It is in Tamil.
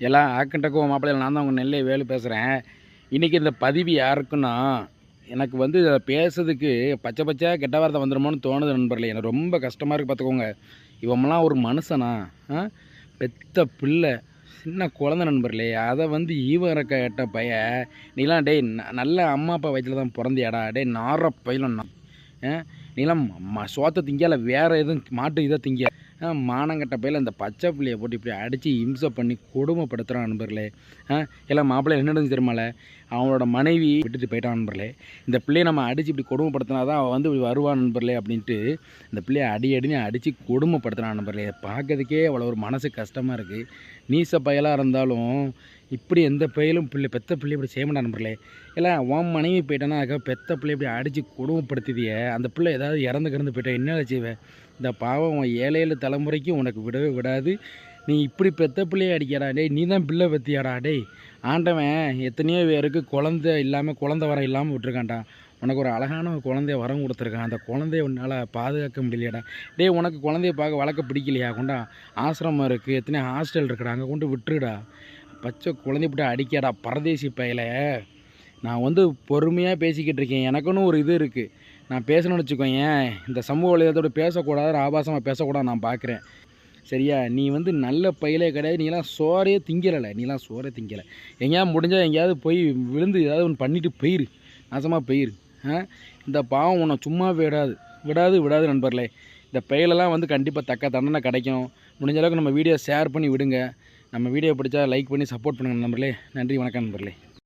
எல்லாம் ஆக்கண்டக்கும் மாப்பிள்ளையில். நான் தான் உங்கள் நெல்லை வேலு பேசுகிறேன் இன்றைக்கி இந்த பதிவு யாருக்குன்னா எனக்கு வந்து இதை பேசுறதுக்கு பச்சை பச்சையாக கெட்ட வார்த்தை வந்துடுமோன்னு தோணுது நண்பர்களே. எனக்கு ரொம்ப கஷ்டமாக இருக்குது பார்த்துக்கோங்க இவமெல்லாம் ஒரு மனுஷனா? ஆ? பெத்த பிள்ளை சின்ன குழந்த நண்பர்களே. அதை வந்து ஈவர கேட்ட பைய நீலாம் டேய் ந- நல்ல அம்மா அப்பா வயிற்றில் தான் பிறந்தியாடா. டேய் நார பயிலும் நீலாம் ம சோத்தை திங்கல வேறு எதுவும் மாட்டு இதை திங்க மானங்கட்ட பையில் அந்த பச்சை பிள்ளையை போட்டு இப்படி அடித்து இம்சை பண்ணி கொடுமைப்படுத்துகிறான் நண்பர்களே. ஆ எல்லாம் மாப்பிள்ளை என்ன நடந்துச்சு தெரியுமால அவனோட மனைவி விட்டுட்டு போயிட்டான் நண்பர்களே. இந்த பிள்ளையை நம்ம அடித்து இப்படி கொடுமைப்படுத்தினா தான் அவன் வந்து இப்படி வருவான் நண்பர்களே அப்படின்ட்டு இந்த பிள்ளையை அடி அடினு அடித்து கொடுமைப்படுத்துகிறான் நண்பர்களே. பார்க்கறதுக்கே அவ்வளோ ஒரு மனசு கஷ்டமாக இருக்குது நீச பயலாக இருந்தாலும் இப்படி எந்த பயிலும் பிள்ளை பெத்த பிள்ளை இப்படி செய்ய மாட்டான் நண்பர்களே. இல்லை உன் மனைவி போயிட்டேன்னா அதுக்காக பெத்த பிள்ளை இப்படி அடித்து கொடுமைப்படுத்திதிய அந்த பிள்ளை ஏதாவது இறந்து கிடந்து போயிட்டா என்ன செய்வேன் இந்த பாவம் உன் ஏழு தலைமுறைக்கும் உனக்கு விடவே விடாது. நீ இப்படி பெத்த பிள்ளையை அடிக்கடா டேய் நீ தான் பிள்ளை பற்றியாடா டேய். ஆண்டவன் எத்தனையோ பேருக்கு குழந்தை இல்லாமல் குழந்தை வரம் இல்லாமல் விட்டுருக்கான்டா. உனக்கு ஒரு அழகான ஒரு குழந்தைய வரம் கொடுத்துருக்கான். அந்த குழந்தைய உன்னால் பாதுகாக்க முடியலையாடா டேய் உனக்கு குழந்தைய பார்க்க வளர்க்க பிடிக்கலையா கொண்டா? ஆசிரமம் இருக்குது எத்தனை ஹாஸ்டல் இருக்குடா அங்கே கொண்டு விட்டுருடா. பச்சை குழந்தைய போட்டு அடிக்காடா பரதேசி பயல. நான் வந்து பொறுமையாக பேசிக்கிட்டு இருக்கேன். எனக்குன்னு ஒரு இது இருக்குது நான் பேசணும்னு வச்சுக்கோயேன் இந்த சமூக வலைதளத்தோட பேசக்கூடாது ஆபாசமாக பேசக்கூடாது நான் பார்க்குறேன். சரியா? நீ வந்து நல்ல பையலே கிடையாது நீலாம் சோறே திங்கலை நீலாம் சோறே திங்கலை. எங்கேயாவது முடிஞ்சால் எங்கேயாவது போய் விழுந்து ஏதாவது ஒன்று பண்ணிவிட்டு போயிரு. நாசமாக போயிரு. ஆ? இந்த பாவம் உன்னை சும்மா விடாது. விடாது விடாது நண்பர்களே. இந்த பெயலெல்லாம் வந்து கண்டிப்பாக தக்க தண்டனை கிடைக்கும். முடிஞ்ச அளவுக்கு நம்ம வீடியோ ஷேர் பண்ணி விடுங்க. நம்ம வீடியோ பிடிச்சா லைக் பண்ணி சப்போர்ட் பண்ணுங்கள் நண்பர்களே. நன்றி வணக்கம் நண்பர்களே.